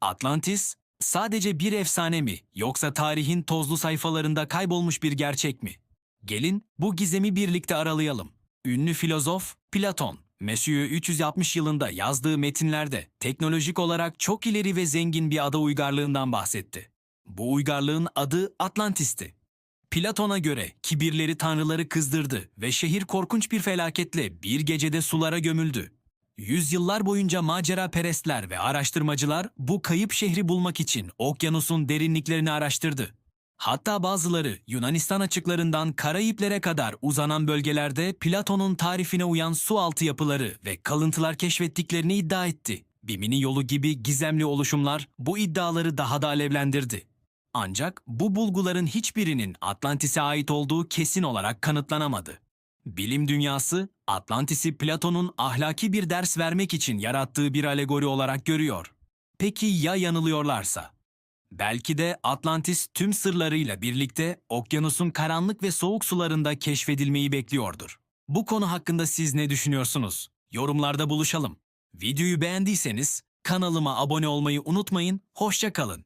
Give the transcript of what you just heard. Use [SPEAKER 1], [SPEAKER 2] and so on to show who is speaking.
[SPEAKER 1] Atlantis sadece bir efsane mi yoksa tarihin tozlu sayfalarında kaybolmuş bir gerçek mi? Gelin bu gizemi birlikte aralayalım. Ünlü filozof Platon, Mesih'i 360 yılında yazdığı metinlerde teknolojik olarak çok ileri ve zengin bir ada uygarlığından bahsetti. Bu uygarlığın adı Atlantis'ti. Platon'a göre kibirleri tanrıları kızdırdı ve şehir korkunç bir felaketle bir gecede sulara gömüldü. Yüzyıllar boyunca macera perestler ve araştırmacılar bu kayıp şehri bulmak için okyanusun derinliklerini araştırdı. Hatta bazıları Yunanistan açıklarından Karayiplere kadar uzanan bölgelerde Platon'un tarifine uyan su altı yapıları ve kalıntılar keşfettiklerini iddia etti. Bimini yolu gibi gizemli oluşumlar bu iddiaları daha da alevlendirdi. Ancak bu bulguların hiçbirinin Atlantis'e ait olduğu kesin olarak kanıtlanamadı. Bilim dünyası Atlantis'i Platon'un ahlaki bir ders vermek için yarattığı bir alegori olarak görüyor. Peki ya yanılıyorlarsa? Belki de Atlantis tüm sırlarıyla birlikte okyanusun karanlık ve soğuk sularında keşfedilmeyi bekliyordur. Bu konu hakkında siz ne düşünüyorsunuz? Yorumlarda buluşalım. Videoyu beğendiyseniz kanalıma abone olmayı unutmayın. Hoşça kalın.